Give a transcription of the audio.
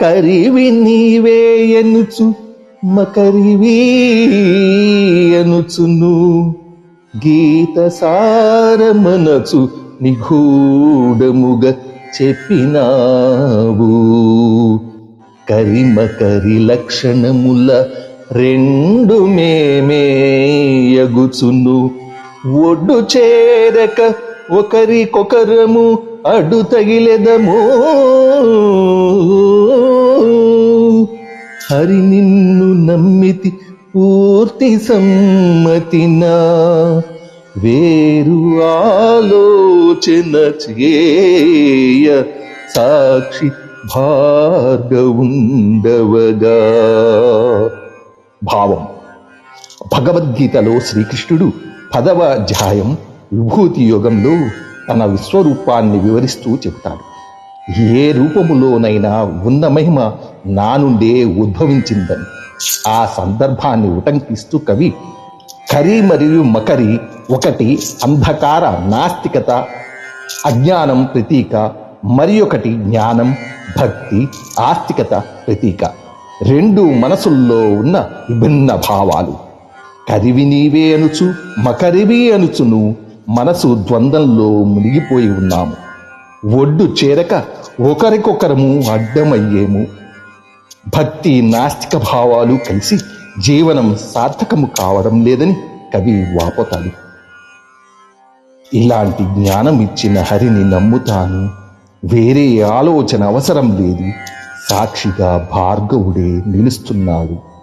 కరివి నీవే ఎనుచు మకరివి అనుచును గీత సారమనచు నిగూఢముగ చెప్పినావు. కరిమకరి లక్షణముల రెండు మేమేయగుచును ఒడ్డు చేరక ఒకరికొకరము అడు తగిలెదము హరి నిన్ను నమ్మితి పూర్తి సమ్మతిన. వేరు ఆలోచన చేయ సాక్షి భార్గవుండవగా. భావం. భగవద్గీతలో శ్రీకృష్ణుడు పదవ అధ్యాయం విభూతి యోగంలో తన విశ్వరూపాన్ని వివరిస్తూ చెబుతాడు. ఏ రూపములోనైనా ఉన్న మహిమ నా నుండే ఉద్భవించిందని. ఆ సందర్భాన్ని ఉటంకిస్తూ కవి కరి మరియు మకరి ఒకటి అంధకార నాస్తికత అజ్ఞానం ప్రతీక మరి ఒకటి జ్ఞానం భక్తి ఆస్తికత ప్రతీక. రెండు మనసుల్లో ఉన్న విభిన్న భావాలు. కరివి నీవే అనుచు మకరివి అనుచును మనసు ద్వంద్వంలో మునిగిపోయి ఉన్నాము. ఒడ్డు చేరక ఒకరికొకరము అడ్డమయ్యేము. భక్తి నాస్తిక భావాలు కలిసి జీవనం సార్థకము కావడం లేదని కవి వాపోతాడు. ఇలాంటి జ్ఞానం ఇచ్చిన హరిని నమ్ముతాను. వేరే ఆలోచన అవసరం లేదు. సాక్షిగా భార్గవుడే నిలుస్తున్నాడు.